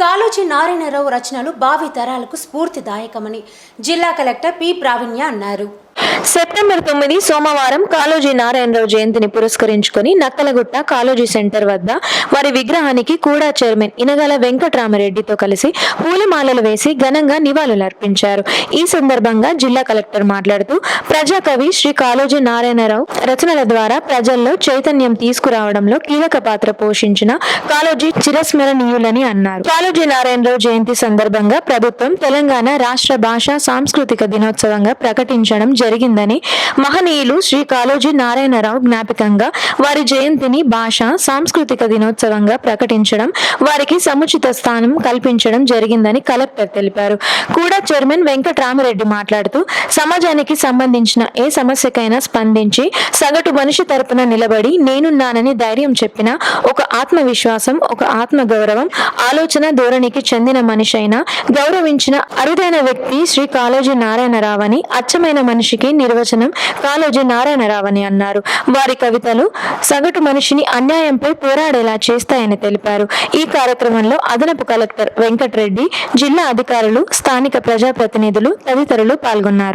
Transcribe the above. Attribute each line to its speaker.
Speaker 1: కాళోజీ నారాయణరావు రచనలు భావి తరాలకు స్ఫూర్తిదాయకమని జిల్లా కలెక్టర్ పి. ప్రావీణ్య అన్నారు.
Speaker 2: సెప్టెంబర్ తొమ్మిది సోమవారం కాళోజీ నారాయణరావు జయంతిని పురస్కరించుకుని నక్కలగుట్ట కాళోజీ సెంటర్ వద్ద వారి విగ్రహానికి కూడా చైర్మన్ ఇనగల వెంకట్రామరెడ్డితో కలిసి పూలమాలలు వేసి ఘనంగా నివాళులర్పించారు. ఈ సందర్భంగా జిల్లా కలెక్టర్ మాట్లాడుతూ ప్రజాకవి శ్రీ కాళోజీ నారాయణరావు రచనల ద్వారా ప్రజల్లో చైతన్యం తీసుకురావడంలో కీలక పాత్ర పోషించిన కాళోజీ చిరస్మరణీయులని అన్నారు. కాలోజీ నారాయణరావు జయంతి సందర్భంగా ప్రభుత్వం తెలంగాణ రాష్ట్ర భాషా సాంస్కృతిక దినోత్సవంగా ప్రకటించడం జరిగిందని మహనీయులు శ్రీ కాళోజీ నారాయణరావు జ్ఞాపకంగా వారి జయంతిని భాష సాంస్కృతిక దినోత్సవంగా ప్రకటించడం వారికి సముచిత స్థానం కల్పించడం జరిగిందని కలెక్టర్ తెలిపారు. కూడా చైర్మన్ వెంకటరామరెడ్డి మాట్లాడుతూ సమాజానికి సంబంధించిన ఏ సమస్యకైనా స్పందించి సగటు మనిషి తరపున నిలబడి నేనున్నానని ధైర్యం చెప్పిన ఒక ఆత్మవిశ్వాసం ఒక ఆత్మ గౌరవం ఆలోచన ధోరణికి చెందిన మనిషి అయినా గౌరవించిన అరుదైన వ్యక్తి శ్రీ కాళోజీ నారాయణరావు అని అచ్చమైన మనిషికి నిర్వచనం కాలోజీ నారాయణరావు అని అన్నారు. వారి కవితలు సగటు మనిషిని అన్యాయంపై పోరాడేలా చేస్తాయని తెలిపారు. ఈ కార్యక్రమంలో అదనపు కలెక్టర్ వెంకటరెడ్డి జిల్లా అధికారులు స్థానిక ప్రజాప్రతినిధులు తదితరులు పాల్గొన్నారు.